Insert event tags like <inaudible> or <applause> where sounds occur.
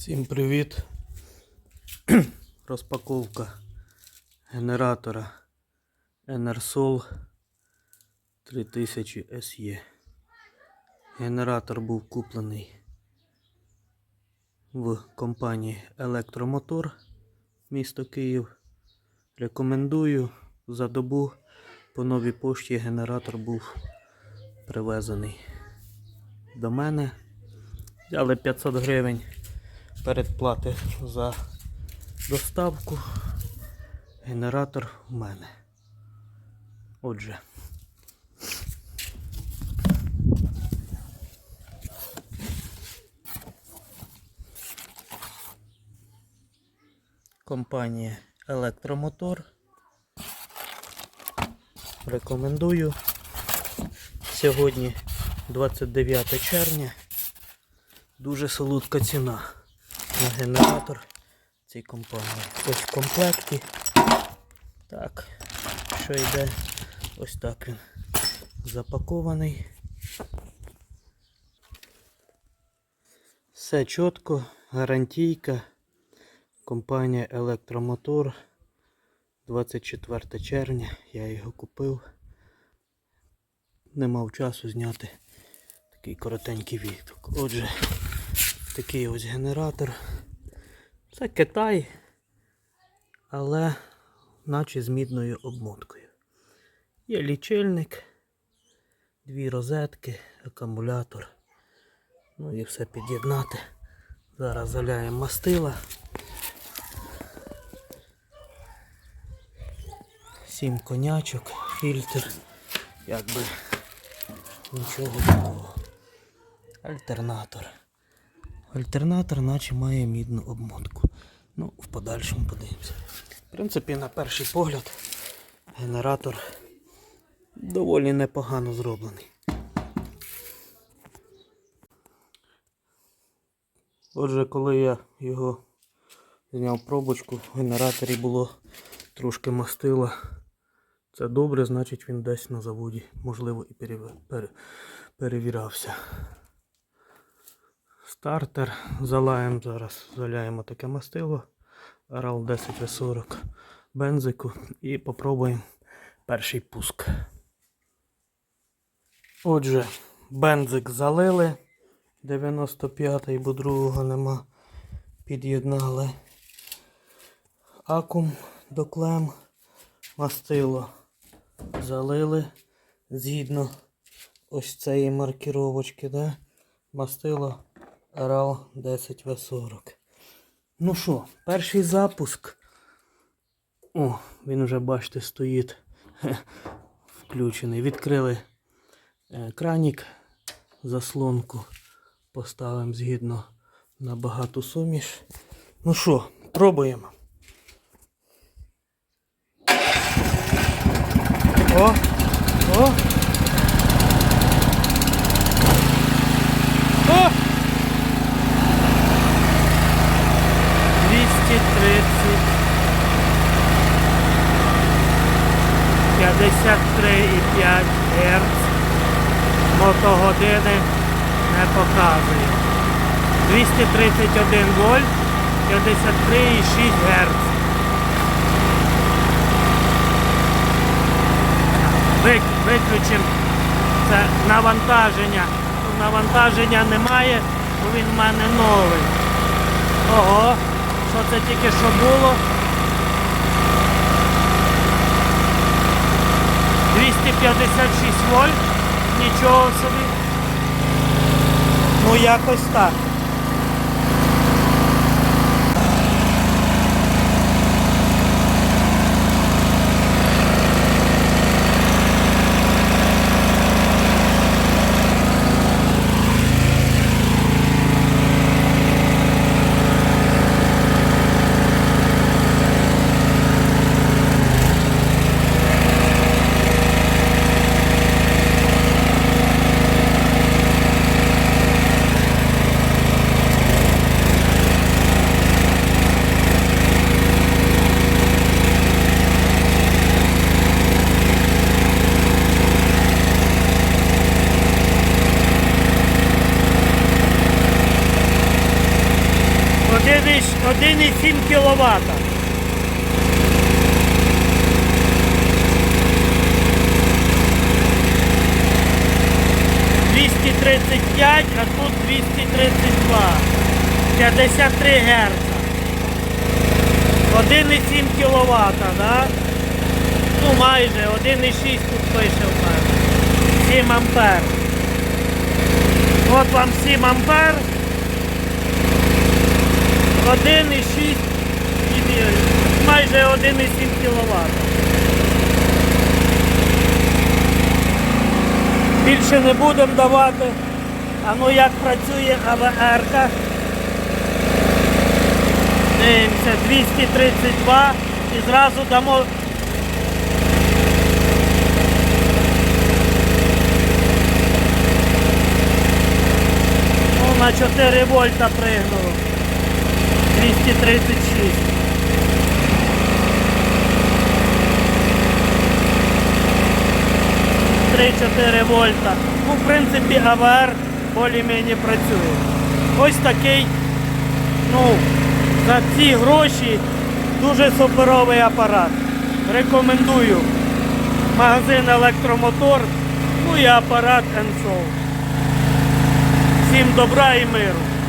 Всім привіт! <clears throat> Розпаковка генератора Enersol 3000 SE. Генератор був куплений в компанії Електромотор місто Київ. Рекомендую за добу по новій пошті генератор був привезений до мене. Взяли 500 гривень передплати за доставку. Генератор в мене. Отже. Компанія Електромотор. Рекомендую. Сьогодні 29 червня. Дуже солодка ціна на генератор цієї компанії. Ось в комплекті. Так, що йде? Ось так він запакований. Все чітко, гарантійка. Компанія Електромотор. 24 червня я його купив. Не мав часу зняти такий коротенький відгук. Отже, такий ось генератор. Це Китай, але наче з мідною обмоткою. Є лічильник, дві розетки, акумулятор. Ну і все під'єднати. Зараз заляємо мастила. Сім конячок, фільтр, якби нічого такого. Альтернатор. Альтернатор наче має мідну обмотку. Ну, в подальшому подивимося. В принципі, на перший погляд, генератор доволі непогано зроблений. Отже, коли я його зняв пробочку, в генераторі було трошки мастила. Це добре, значить він десь на заводі, можливо, і переве- пере- перевірався. Стартер. Залаємо зараз, заляємо таке мастило. RAL 10V40 бензику і попробуємо перший пуск. Отже, бензик залили. 95-й, бо другого нема. Під'єднали акум до клем. Мастило залили згідно ось цієї маркіровочки, да? Мастило RAL 10V40. Ну що, перший запуск. О, він вже, бачите, стоїть включений. Відкрили е, кранік, заслонку. Поставимо згідно на багату суміш. Ну що, пробуємо. О! О! Гц. Мотогодини не показує. 231 вольт, 53,6 Гц. Виключимо це навантаження. Навантаження немає, бо він в мене новий. Ого, що це тільки що було? 256 вольт, нічого собі. Ну якось так. 1,7 кВт. Двісті тридцять а тут 232. 53 Гц. 1,7 кВт, да? Ну майже 1,6 тут пише в мене. 7 ампер. От вам 7 ампер. 1,6 і майже 1,7 кВт. Більше не будемо давати. А ну як працює АВР. -ка. Дивимося, 232 і зразу дамо. Ну, на 4 вольта пригнуло. 236. Три-чотири вольта. Ну, в принципі, АВР більш-менш працює. Ось такий, ну, за ці гроші дуже суперовий апарат. Рекомендую. Магазин електромотор, ну і апарат Ensoul. Всім добра і миру.